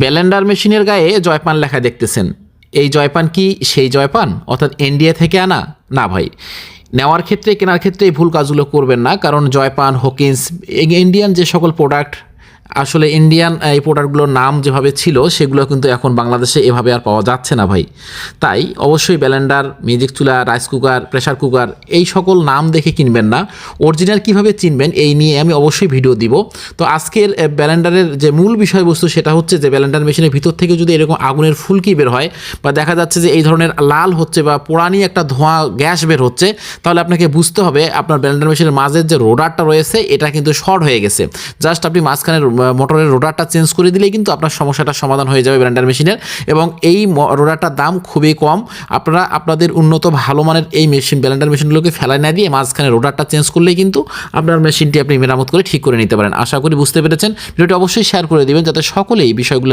ব্যালেন্ডার মেশিনের গায়ে জয়পান লেখা দেখতেছেন। এই জয়পান কি সেই জয়পান? অর্থাৎ এনডিএ থেকে আনা? না ভাই। নেওয়ার ক্ষেত্রে, কেনার ক্ষেত্রে এই ভুল কাজগুলো করবেন না, কারণ জয়পান, হকিন্স ইন্ডিয়ান যে সকল প্রোডাক্ট আসলে ইন্ডিয়ান এই প্রোডাক্টগুলোর নাম যেভাবে ছিল সেগুলো কিন্তু এখন বাংলাদেশে এভাবে আর পাওয়া যাচ্ছে না ভাই। তাই অবশ্যই ব্যালেন্ডার মিউজিক চুলা রাইস কুকার প্রেশার কুকার এই সকল নাম দেখে কিনবেন না। অরিজিনাল কীভাবে চিনবেন এই নিয়ে আমি অবশ্যই ভিডিও দিব। তো আজকের ব্যালেন্ডারের যে মূল বিষয়বস্তু সেটা হচ্ছে যে ব্যালেন্ডার মেশিনের ভিতর থেকে যদি এরকম আগুনের ফুলকি বের হয় বা দেখা যাচ্ছে যে এই ধরনের লাল হচ্ছে বা পোড়ানি একটা ধোঁয়া গ্যাস বের হচ্ছে তাহলে আপনাকে বুঝতে হবে আপনার ব্যালেন্ডার মেশিনের মাঝের যে রোডারটা রয়েছে এটা কিন্তু শর্ট হয়ে গেছে। জাস্ট আপনি মাঝখানের আহ, মোটরের রোডারটা চেঞ্জ করে দিলেই কিন্তু আপনার সমস্যাটা সমাধান হয়ে যাবে ব্র্যান্ডার মেশিনের এবং এই রোডারটার দাম খুবই কম। আপনারা আপনাদের উন্নত ভালো মানের এই মেশিন ব্র্যান্ডার মেশিনগুলোকে ফেলায় না দিয়ে মাঝখানে রোডারটা চেঞ্জ করলেই কিন্তু আপনার মেশিনটি আপনি মেরামত করে ঠিক করে নিতে পারেন। আশা করি বুঝতে পেরেছেন। ভিডিওটি অবশ্যই শেয়ার করে দেবেন যাতে সকলেই বিষয়গুলো